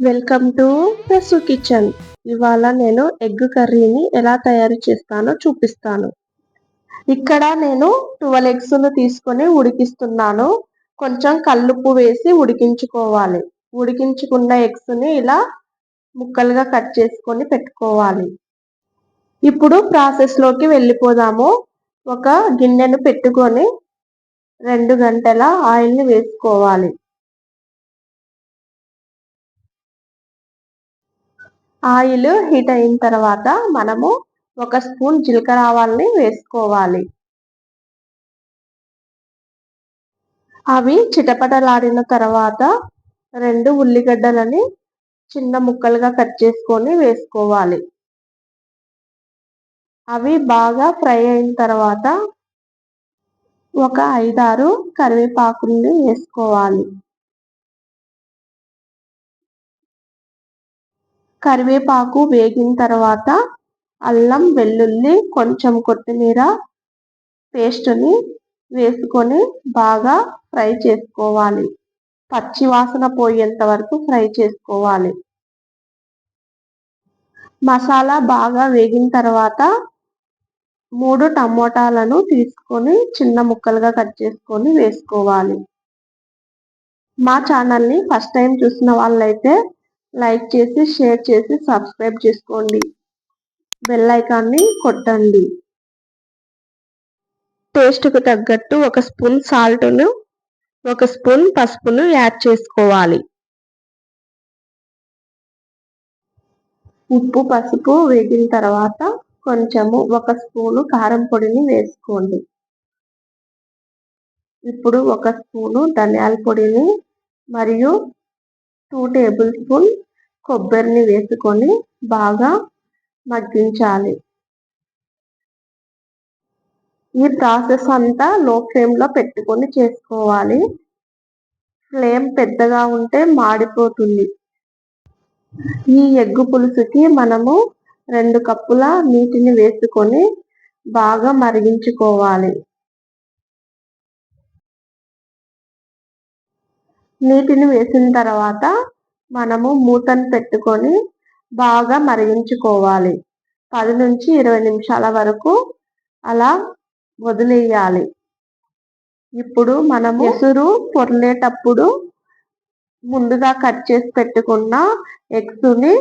Welcome to Prasu kitchen ఇవాళ నేను egg కర్రీని ఎలా తయారు చేస్తానో చూపిస్తాను. ఇక్కడ నేను ట్వెల్వ్ ఎగ్స్ను తీసుకొని ఉడికిస్తున్నాను. కొంచెం కల్లుప్పు వేసి ఉడికించుకోవాలి. ఉడికించుకున్న ఎగ్స్ని ఇలా ముక్కలుగా కట్ చేసుకొని పెట్టుకోవాలి. ఇప్పుడు ప్రాసెస్లోకి వెళ్ళిపోదాము. ఒక గిన్నెను పెట్టుకొని రెండు గంటల ఆయిల్ని వేసుకోవాలి. ఆయిల్ హీట్ అయిన తర్వాత మనము ఒక స్పూన్ జీలకర్ర ఆవాల్ని వేసుకోవాలి. అవి చిటపటలాడిన తర్వాత రెండు ఉల్లిగడ్డలని చిన్న ముక్కలుగా కట్ చేసుకొని వేసుకోవాలి. అవి బాగా ఫ్రై అయిన తర్వాత ఒక ఐదారు కరివేపాకుల్ని వేసుకోవాలి. కరివేపాకు వేగిన తర్వాత అల్లం వెల్లుల్లి కొంచెం కొత్తిమీర పేస్ట్ని వేసుకొని బాగా ఫ్రై చేసుకోవాలి. పచ్చి వాసన పోయేంత వరకు ఫ్రై చేసుకోవాలి. మసాలా బాగా వేగిన తర్వాత మూడు టమోటాలను తీసుకొని చిన్న ముక్కలుగా కట్ చేసుకొని వేసుకోవాలి. మా ఛానల్ని ఫస్ట్ టైం చూసిన వాళ్ళైతే లైక్ చేసి షేర్ చేసి సబ్స్క్రైబ్ చేసుకోండి. బెల్ ఐకాన్ని కొట్టండి. టేస్ట్కు తగ్గట్టు ఒక స్పూన్ సాల్ట్ను ఒక స్పూన్ పసుపును యాడ్ చేసుకోవాలి. ఉప్పు పసుపు వేగిన తర్వాత కొంచెము ఒక స్పూను కారం పొడిని వేసుకోండి. ఇప్పుడు ఒక స్పూను ధనియాల పొడిని మరియు టూ టేబుల్ స్పూన్ కొబ్బరిని వేసుకొని బాగా మగ్గించాలి. ఈ ప్రాసెస్ అంతా లో ఫ్లేమ్లో పెట్టుకొని చేసుకోవాలి. ఫ్లేమ్ పెద్దగా ఉంటే మాడిపోతుంది. ఈ ఎగ్గు పులుసుకి మనము రెండు కప్పుల నీటిని వేసుకొని బాగా మరిగించుకోవాలి. నీటిని వేసిన తర్వాత మనము మూతను పెట్టుకొని బాగా మరిగించుకోవాలి. పది నుంచి ఇరవై నిమిషాల వరకు అలా వదిలేయాలి. ఇప్పుడు మనము ఎసురు పొర్లేటప్పుడు ముందుగా కట్ చేసి పెట్టుకున్న ఎగ్స్ని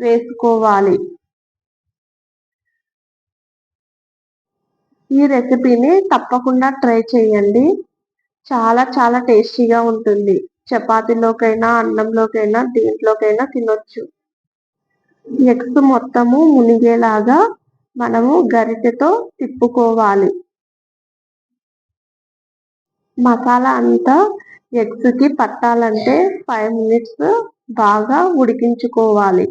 వేసుకోవాలి. ఈ రెసిపీని తప్పకుండా ట్రై చేయండి. చాలా చాలా టేస్టీగా ఉంటుంది. చపాతీలోకైనా అన్నంలోకైనా దేంట్లోకైనా తినొచ్చు. ఎగ్స్ మొత్తము మునిగేలాగా మనము గరిటెతో తిప్పుకోవాలి. మసాలా అంతా ఎగ్స్కి పట్టాలంటే ఫైవ్ మినిట్స్ బాగా ఉడికించుకోవాలి.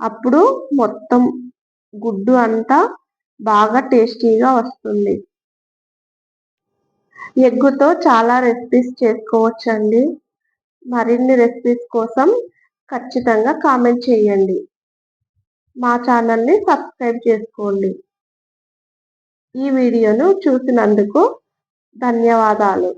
అప్పుడు మొత్తం గుడ్డు అంతా బాగా టేస్టీగా వస్తుంది. ఎగ్గుతో చాలా రెసిపీస్ చేసుకోవచ్చండి. మరిన్ని రెసిపీస్ కోసం ఖచ్చితంగా కామెంట్ చేయండి. మా ఛానల్ని సబ్స్క్రైబ్ చేసుకోండి. ఈ వీడియోను చూసినందుకు ధన్యవాదాలు.